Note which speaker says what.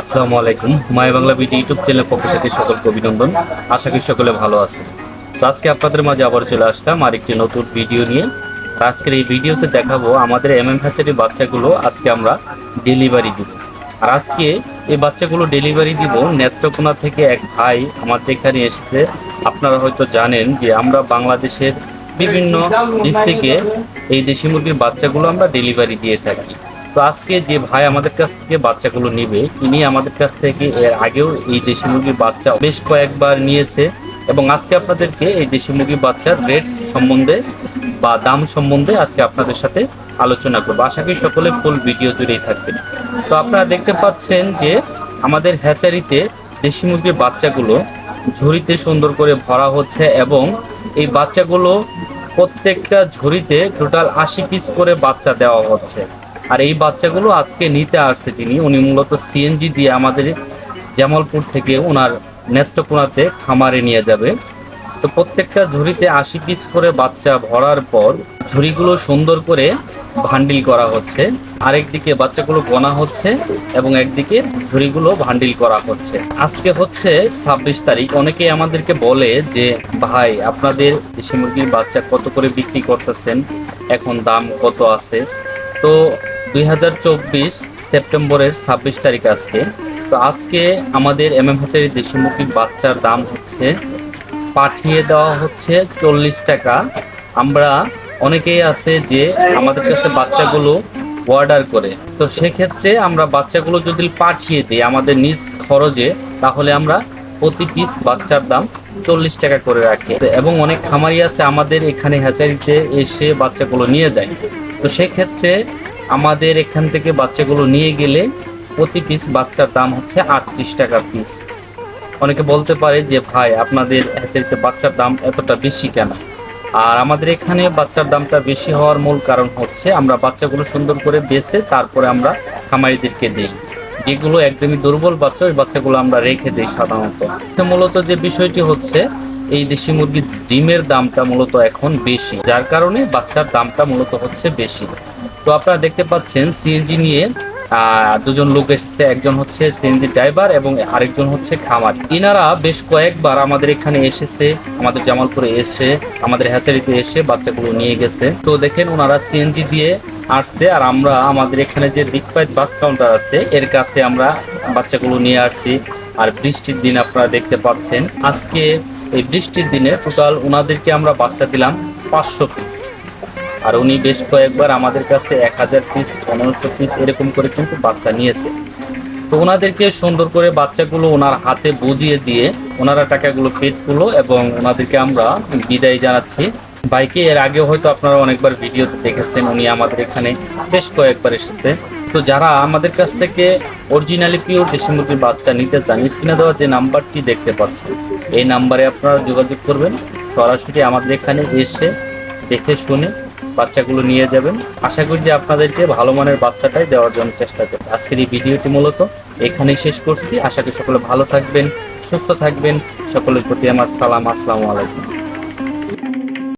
Speaker 1: আসসালামু আলাইকুম। মায় বাংলা বিডি ইউটিউব চ্যানেলের পক্ষ থেকে সকলকে অভিনন্দন। আশা করি সকলে ভালো আছে তো আজকে আপনাদের মাঝে আবার চলে আসলাম আরেকটি নতুন ভিডিও নিয়ে। আজকের এই ভিডিওতে দেখাবো আমাদের এম এম হ্যাচারি বাচ্চাগুলো আজকে আমরা ডেলিভারি দিব। আর আজকে এই বাচ্চাগুলো ডেলিভারি দিব নেত্রকোনা থেকে এক ভাই আমাদের এখানে এসেছে। আপনারা হয়তো জানেন যে আমরা বাংলাদেশের বিভিন্ন ডিস্ট্রিক্টে এই দেশি মুরগির বাচ্চাগুলো আমরা ডেলিভারি দিয়ে থাকি। তো আজকে যে ভাই আমাদের কাছ থেকে বাচ্চাগুলো নিবে তিনি আমাদের কাছ থেকে এর আগেও এই দেশি মুরগির বাচ্চা বেশ কয়েকবার নিয়েছে এবং আজকে আপনাদেরকে এই দেশি মুরগির বাচ্চার রেট সম্বন্ধে বা দাম সম্বন্ধে আজকে আপনাদের সাথে আলোচনা করব। আশা করি সকলে ফুল ভিডিও জুড়েই থাকবেন। তো আপনারা দেখতে পাচ্ছেন যে আমাদের হ্যাচারিতে দেশি মুরগির বাচ্চাগুলো ঝুড়িতে সুন্দর করে ভরা হচ্ছে এবং এই বাচ্চাগুলো প্রত্যেকটা ঝুড়িতে টোটাল আশি পিস করে বাচ্চা দেওয়া হচ্ছে। আর এই বাচ্চাগুলো আজকে নিতে আসছে যিনি, উনি মূলত সিএনজি দিয়ে আমাদের জামালপুর থেকে ওনার নেত্রকোনাতে খামারে নিয়ে যাবে। তো প্রত্যেকটা ঝুড়িতে আশি পিস করে বাচ্চা ভরার পর ঝুড়িগুলো সুন্দর করে ভান্ডিল করা হচ্ছে। আরেকদিকে বাচ্চাগুলো গোনা হচ্ছে এবং একদিকে ঝুড়িগুলো ভান্ডিল করা হচ্ছে। আজকে হচ্ছে ছাব্বিশ তারিখ। অনেকেই আমাদেরকে বলে যে, ভাই, আপনাদের দেশি মুরগির বাচ্চা কত করে বিক্রি করতেছেন? এখন দাম কত আছে? তো দুই হাজার চব্বিশ সেপ্টেম্বরের ছাব্বিশ তারিখ আজকে। তো আজকে আমাদের এম এম হাজারি দেশি বাচ্চার দাম হচ্ছে, পাঠিয়ে দেওয়া হচ্ছে চল্লিশ টাকা। আমরা অনেকেই আছে যে আমাদের কাছে বাচ্চাগুলো অর্ডার করে। তো সেক্ষেত্রে আমরা বাচ্চাগুলো যদি পাঠিয়ে দিই আমাদের নিজ খরচে, তাহলে আমরা প্রতি পিস বাচ্চার দাম চল্লিশ টাকা করে রাখি। এবং অনেক খামারি আছে আমাদের এখানে হ্যাচারিতে এসে বাচ্চাগুলো নিয়ে যায়। তো সেক্ষেত্রে আমাদের এখান থেকে বাচ্চাগুলো নিয়ে গেলে প্রতি পিস বাচ্চার দাম হচ্ছে আটত্রিশ টাকা পিস অনেকে বলতে পারে যে, ভাই, আপনাদের হ্যাচারিতে বাচ্চার দাম এতটা বেশি কেন? আর আমাদের এখানে বাচ্চার দামটা বেশি হওয়ার মূল কারণ হচ্ছে আমরা বাচ্চাগুলো সুন্দর করে বেছে তারপরে আমরা খামারিদেরকে দিই। যেগুলো একদমই দুর্বল বাচ্চা, ওই বাচ্চাগুলো আমরা রেখে দিই সাধারণত। মূলত যে বিষয়টি হচ্ছে, এই দেশি মুরগির ডিমের দামটা মূলত এখন বেশি, যার কারণে বাচ্চার দামটা মূলত হচ্ছে বেশি। তো আপনারা দেখতে পাচ্ছেন সিএনজি নিয়ে দুজন লোক এসেছে। একজন হচ্ছে সিএনজি ড্রাইভার এবং আরেকজন হচ্ছে খামারি। ইনারা বেশ কয়েকবার আমাদের এখানে এসেছে, আমাদের জামালপুরে এসে, আমাদের হ্যাচারিতে এসে বাচ্চাগুলো নিয়ে গেছে। তো দেখেন ওনারা সিএনজি দিয়ে আসছে আর আমরা আমাদের এখানে যে রিকপাইট বাস কাউন্টার আছে, এর কাছে আমরা বাচ্চাগুলো নিয়ে আসছি। আর বৃষ্টির দিন আপনারা দেখতে পাচ্ছেন, আজকে এই বৃষ্টির দিনে টোটাল ওনাদেরকে আমরা বাচ্চা দিলাম পাঁচশো পিস। আর উনি বেশ কয়েকবার আমাদের কাছে এক হাজার পিস পনেরোশো পিস এরকম করে কিন্তু বাচ্চা নিয়েছে। তো ওনাদেরকে সুন্দর করে বাচ্চাগুলো ওনার হাতে বুঝিয়ে দিয়ে ওনারা টাকাগুলো পেট করল এবং ওনাদেরকে আমরা বিদায় জানাচ্ছি। বাইকে এর আগেও হয়তো আপনারা অনেকবার ভিডিওতে দেখেছেন, উনি আমাদের এখানে বেশ কয়েকবার এসেছে। তো যারা আমাদের কাছ থেকে অরিজিনালি পিওর দেশি মুরগির বাচ্চা নিতে চান, স্ক্রিনে দেওয়া যে নাম্বারটি দেখতে পাচ্ছেন, এই নাম্বারে আপনারা যোগাযোগ করবেন। সরাসরি আমাদের এখানে এসে দেখে শুনে বাচ্চাগুলো নিয়ে যাবেন। আশা করি যে আপনাদেরকে ভালো মানের বাচ্চাটাই দেওয়ার জন্য চেষ্টা করবেন আজকের এই ভিডিওটি মূলত এখানেই শেষ করছি। আশা করি সকলে ভালো থাকবেন, সুস্থ থাকবেন। সকলের প্রতি আমার সালাম, আসসালামু আলাইকুম।